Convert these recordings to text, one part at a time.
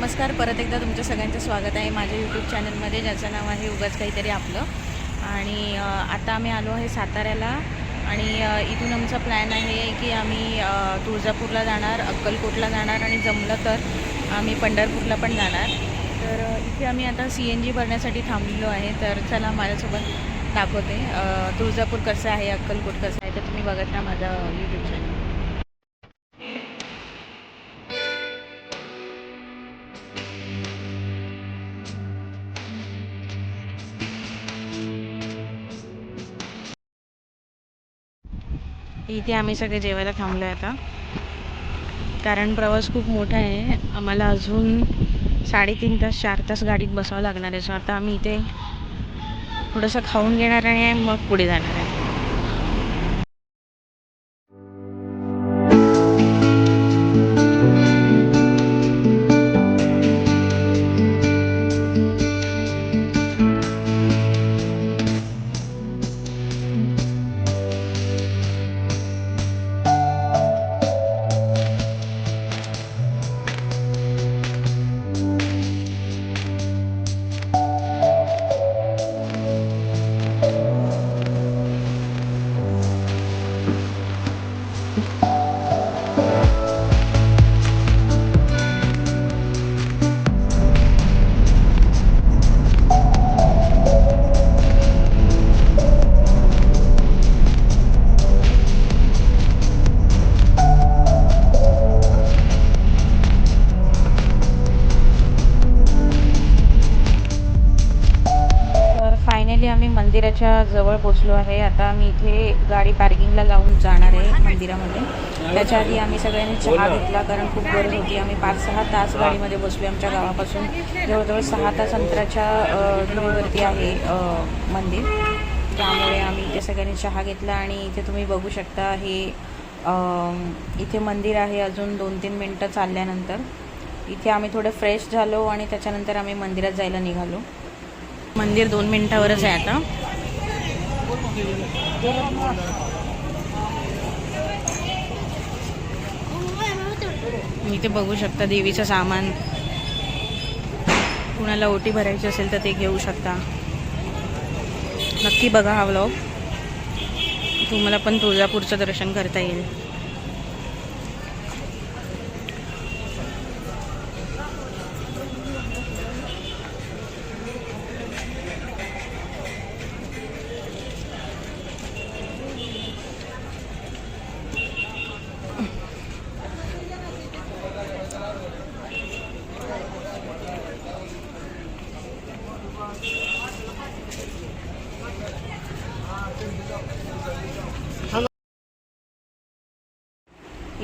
नमस्कार. परत एकदा तुमचं सगळ्यांचं स्वागत आहे माझ्या यूट्यूब चॅनलमध्ये ज्याचं नाव आहे उगाच काहीतरी आपलं. आणि आता आम्ही आलो आहे साताऱ्याला आणि इथून आमचा प्लॅन आहे की आम्ही तुळजापूरला जाणार अक्कलकोटला जाणार आणि जमलं तर आम्ही पंढरपूरला पण जाणार. तर इथे आम्ही आता सी एन जी भरण्यासाठी थांबलेलो आहे. तर चला माझ्यासोबत दाखवते. तुळजापूर कसं आहे अक्कलकोट कसं आहे तर तुम्ही बघत ना माझा यूट्यूब चॅनल इथे आम्ही सगळे जेवायला थांबलो आहे आता. कारण प्रवास खूप मोठा आहे. आम्हाला अजून साडेतीन तास चार तास गाडीत बसावं लागणार आहे. सो आता आम्ही इथे थोडंसं खाऊन घेणार आहे मग पुढे जाणार आहे. मंदिराच्या जवळ पोचलो आहे. आता आम्ही इथे गाडी पार्किंगला लावून जाणार आहे मंदिरामध्ये. त्याच्या आधी आम्ही सगळ्यांनी चहा घेतला कारण खूप गरज होती. आम्ही पाच सहा तास गाडीमध्ये बसलो आमच्या गावापासून. जवळजवळ सहा तास अंतराच्या दूरीवरती आहे मंदिर. त्यामुळे आम्ही इथे सगळ्यांनी चहा घेतला आणि इथे तुम्ही बघू शकता हे इथे मंदिर आहे अजून दोन तीन मिनटं चालल्यानंतर. इथे आम्ही थोडं फ्रेश झालो आणि त्याच्यानंतर आम्ही मंदिरात जायला निघालो. मंदिर दोन मिनिटावरच आहे आता. इथे बघू शकता देवीचं सामान. कुणाला ओटी भरायची असेल तर ते घेऊ शकता. नक्की बघा हा व्लॉग तुम्हाला पण तुळजापूरचं दर्शन करता येईल.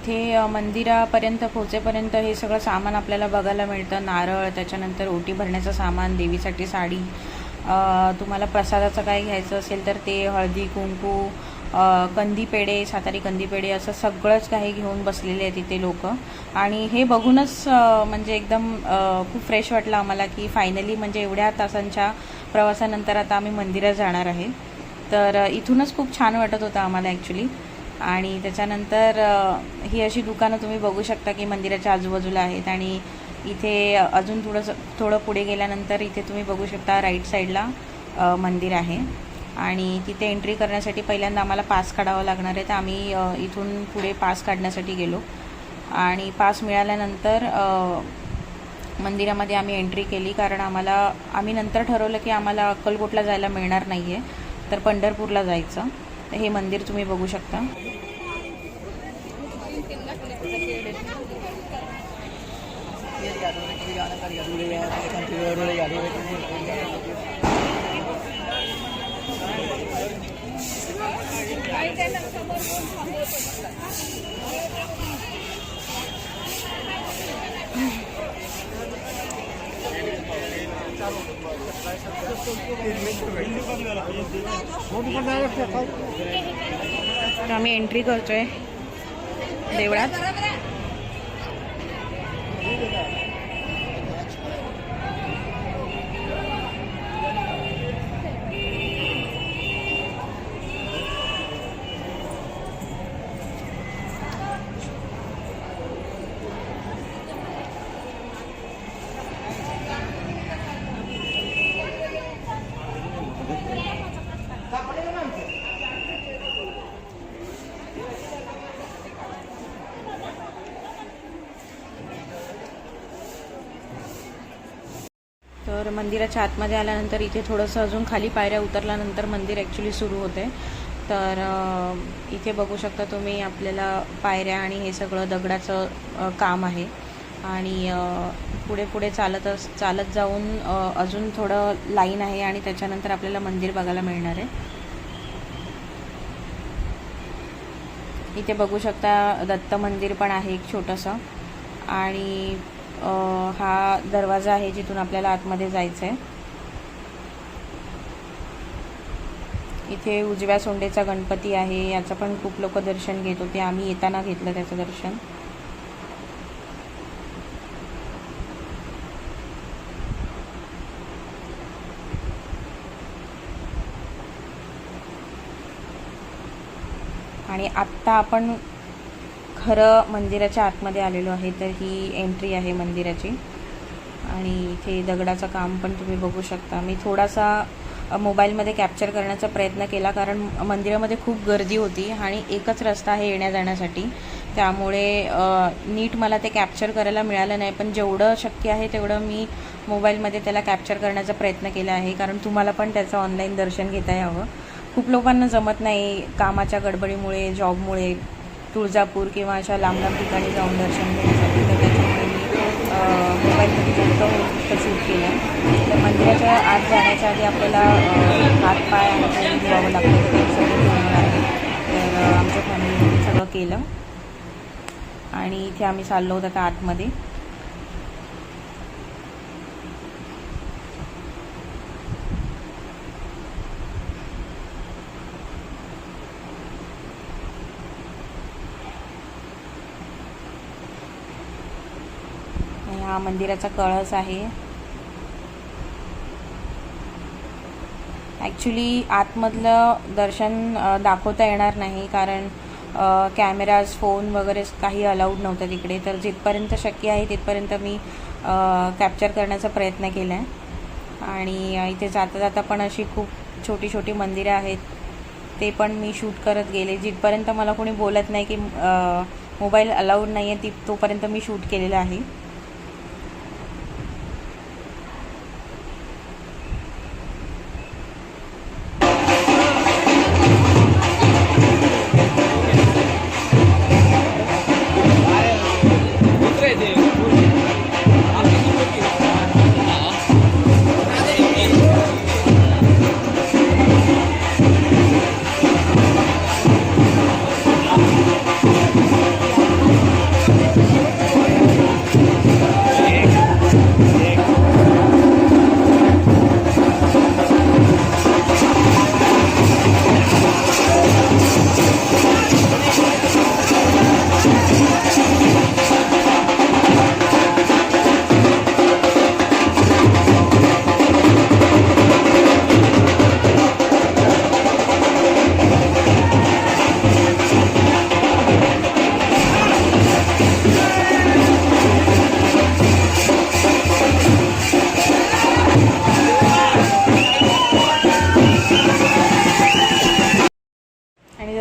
इथे मंदिरापर्यंत पोहोचेपर्यंत हे सगळं सामान आपल्याला बघायला मिळतं. नारळ त्याच्यानंतर ओटी भरण्याचं सामान देवीसाठी साडी. तुम्हाला प्रसादाचं काय घ्यायचं असेल तर ते हळदी कुंकू अ, कंदी पेढे सातारी कंदी पेढे असं सगळंच काही घेऊन बसलेले आहेत तिथे लोक. आणि हे बघूनच म्हणजे एकदम खूप फ्रेश वाटलं आम्हाला की फायनली म्हणजे एवढ्या तासांच्या प्रवासानंतर आता आम्ही मंदिरात जाणार आहे. तर इथूनच खूप छान वाटत होतं आम्हाला ॲक्च्युली आणि त्याच्यानंतर ही अशी दुकानं तुम्ही बघू शकता की मंदिराच्या आजूबाजूला आहेत आणि इथे अजून थोडंसं थोडं पुढे गेल्यानंतर इथे तुम्ही बघू शकता राईट साईडला मंदिर आहे. आणि तिथे एंट्री करण्यासाठी पहिल्यांदा आम्हाला पास काढावा लागणार आहे तर आम्ही इथून पुढे पास काढण्यासाठी गेलो. आणि पास मिळाल्यानंतर मंदिरामध्ये आम्ही एंट्री केली कारण आम्हाला आम्ही नंतर ठरवलं की आम्हाला अक्कलकोटला जायला मिळणार नाही आहे तर पंढरपूरला जायचं. हे मंदिर तुम्ही बघू शकता. आम्ही एंट्री करतोय देवळात तर मंदिराच्या आतमध्ये आल्यानंतर इथे थोडंसं अजून खाली पायऱ्या उतरल्यानंतर मंदिर ॲक्च्युली सुरू होते. तर इथे बघू शकता तुम्ही आपल्याला पायऱ्या आणि हे सगळं दगडाचं काम आहे. आणि पुढे पुढे चालत अस चालत जाऊन अजून थोडं लाईन आहे आणि त्याच्यानंतर आपल्याला मंदिर बघायला मिळणार आहे. इथे बघू शकता दत्त मंदिर पण आहे एक छोटंसं. आणि हा दरवाजा आहे जिथून आपल्याला आतमध्ये जायचं आहे इथे उजव्या सोंडेचा गणपती आहे याचं पण खूप लोक दर्शन घेत होते. आम्ही येताना घेतलं त्याचं दर्शन. आणि आत्ता आपण खरं मंदिराच्या आतमध्ये आलेलो आहे तर ही एंट्री आहे मंदिराची. आणि इथे दगडाचं काम पण तुम्ही बघू शकता. मी थोडासा मोबाईलमध्ये कॅप्चर करण्याचा प्रयत्न केला कारण मंदिरामध्ये खूप गर्दी होती आणि एकच रस्ता आहे येण्या जाण्यासाठी. त्यामुळे नीट मला ते कॅप्चर करायला मिळालं नाही पण जेवढं शक्य आहे तेवढं मी मोबाईलमध्ये त्याला कॅप्चर करण्याचा प्रयत्न केला आहे कारण तुम्हाला पण त्याचं ऑनलाईन दर्शन घेता यावं. खूप लोकांना जमत नाही कामाच्या गडबडीमुळे जॉबमुळे तुळजापूर किंवा अशा लांब लांब ठिकाणी जाऊन दर्शन घेण्यासाठी तर त्याच्यामुळे मी मोबाईलमध्ये जास्त होईल शूट केलं. तर मंदिराच्या आत जाण्याच्या आधी आपल्याला हात पाय आणि धुवावं लागतं तर ते सगळं धुवणार आहे तर आमच्या फॅमिलीने सगळं केलं. आणि इथे आम्ही चाललो होतो आता आतमध्ये. मंदिराचा कळस आहे. ॲक्च्युली आतमधलं दर्शन दाखवता येणार नाही कारण कॅमेराज फोन वगैरे काही अलाउड नव्हतं तिकडे. तर जिथपर्यंत शक्य आहे तिथपर्यंत मी कॅप्चर करण्याचा प्रयत्न केला आहे. आणि इथे जाता जाता पण अशी खूप छोटी छोटी मंदिरं आहेत. ते पण मी शूट करत गेले. जिथपर्यंत मला कोणी बोलत नाही की मोबाईल अलाउड नाही आहे ती तोपर्यंत मी शूट केलेलं आहे.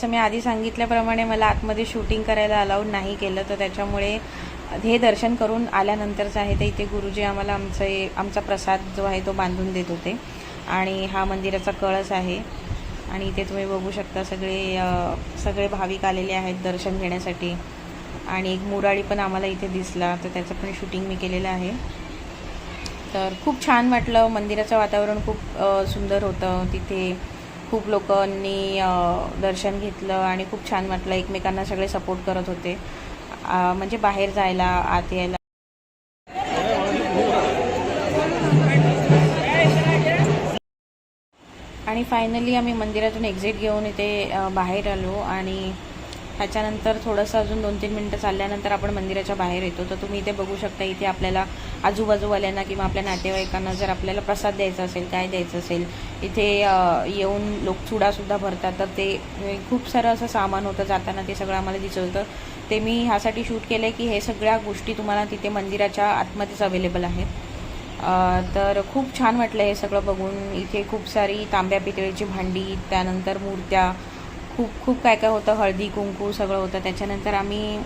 जसं मी आधी सांगितल्याप्रमाणे मला आतमध्ये शूटिंग करायला अलाउड नाही केलं तर त्याच्यामुळे हे दर्शन करून आल्यानंतरचं आहे ते. इथे गुरुजी आम्हाला आमचे आमचा प्रसाद जो आहे तो बांधून देत होते. आणि हा मंदिराचा कळस आहे. आणि इथे तुम्ही बघू शकता सगळे सगळे भाविक आलेले आहेत दर्शन घेण्यासाठी. आणि एक मुराळी पण आम्हाला इथे दिसला तर त्याचं पण शूटिंग मी केलेलं आहे. तर खूप छान वाटलं. मंदिराचं वातावरण खूप सुंदर होतं. तिथे खूप लोकांनी दर्शन घेतलं आणि खूप छान वाटलं. एकमेकांना सगळे सपोर्ट करत होते. म्हणजे बाहेर जायला आत यायला. आणि फायनली आम्ही मंदिरातून एक्झिट घेऊन इथे बाहेर आलो आणि ह्याच्यानंतर थोडंसं अजून दोन तीन मिनटं चालल्यानंतर आपण मंदिराच्या बाहेर येतो. तर तुम्ही इथे बघू शकता इथे आपल्याला आजूबाजूवाल्यांना किंवा आपल्या नातेवाईकांना जर आपल्याला प्रसाद द्यायचा असेल काय द्यायचं असेल इथे येऊन लोक चुडासुद्धा भरतात. तर ते खूप सारं असं सामान होतं जाताना ते सगळं आम्हाला दिसत होतं ते मी ह्यासाठी शूट केलं आहे की हे सगळ्या गोष्टी तुम्हाला तिथे मंदिराच्या आतमध्येच अवेलेबल आहेत तर खूप छान वाटलं हे सगळं बघून. इथे खूप सारी तांब्या पितळीची भांडी त्यानंतर मूर्त्या खूप खूप काय काय होतं हळदी कुंकू सगळं होतं. त्याच्यानंतर आम्ही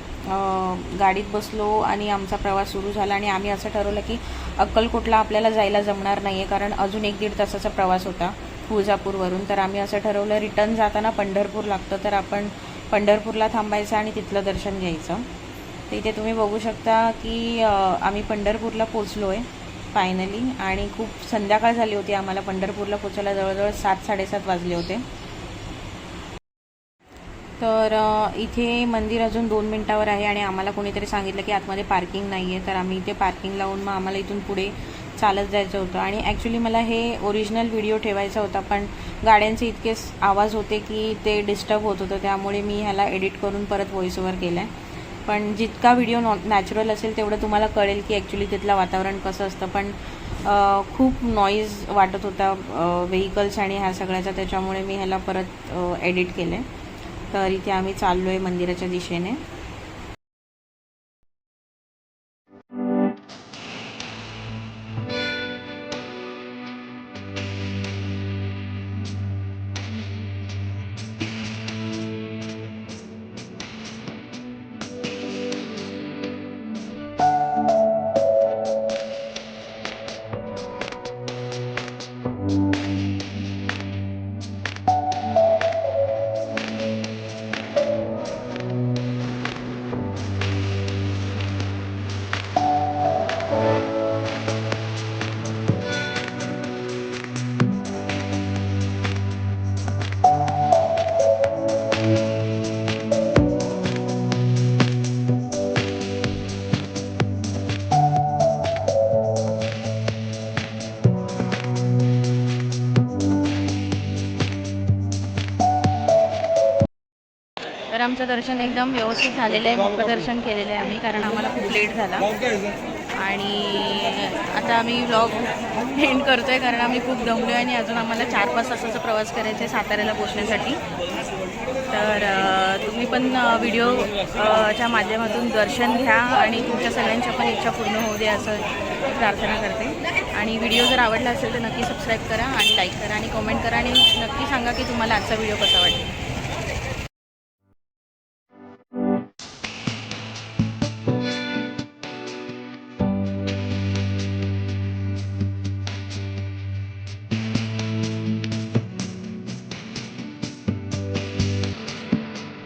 गाडीत बसलो आणि आमचा प्रवास सुरू झाला आणि आम्ही असं ठरवलं की अक्कलकोटला आपल्याला जायला जमणार नाही आहे कारण अजून एक दीड तासाचा प्रवास होता तुळजापूरवरून. तर आम्ही असं ठरवलं रिटर्न जाताना पंढरपूर लागतं तर आपण पंढरपूरला थांबायचं आणि तिथलं दर्शन घ्यायचं. तर इथे तुम्ही बघू शकता की आम्ही पंढरपूरला पोचलो आहे फायनली. आणि खूप संध्याकाळ झाली होती आम्हाला पंढरपूरला पोचायला जवळजवळ सात साडेसात वाजले होते. तर इथे मंदिर अजून दोन मिनटावर आहे आणि आम्हाला कोणीतरी सांगितलं की आतमध्ये पार्किंग नाही आहे तर आम्ही इथे पार्किंग लावून मग आम्हाला इथून पुढे चालत जायचं होतं. आणि ॲक्च्युली मला हे ओरिजिनल व्हिडिओ ठेवायचा होता पण गाड्यांचे इतके आवाज होते की ते डिस्टर्ब होत होतं. त्यामुळे मी ह्याला एडिट करून परत व्हॉइस ओव्हर केला आहे पण जितका व्हिडिओ नॉ नॅचरल असेल तेवढं तुम्हाला कळेल की ॲक्च्युली तिथलं वातावरण कसं असतं. पण खूप नॉईज वाटत होता व्हेकल्स आणि ह्या सगळ्याचा. त्याच्यामुळे मी ह्याला परत एडिट केलं आहे तर इथे आम्ही चाललो आहे मंदिराच्या दिशेने. तर आमचं दर्शन एकदम व्यवस्थित झालेलं आहे. मुखदर्शन केलेलं आहे आम्ही कारण आम्हाला खूप लेट झाला. आणि आता आम्ही व्लॉग एंड करतो आहे कारण आम्ही खूप दमलो आहे आणि अजून आम्हाला चार पाच तासाचा प्रवास करायचा आहे साताऱ्याला पोचण्यासाठी तर तुम्ही पण व्हिडिओ च्या माध्यमातून दर्शन घ्या आणि तुमच्या सगळ्यांच्या पण इच्छा पूर्ण होऊ दे असं प्रार्थना करते. आणि व्हिडिओ जर आवडला असेल तर नक्की सबस्क्राईब करा आणि लाईक करा आणि कमेंट करा आणि नक्की सांगा की तुम्हाला आजचा व्हिडिओ कसा वाटेल.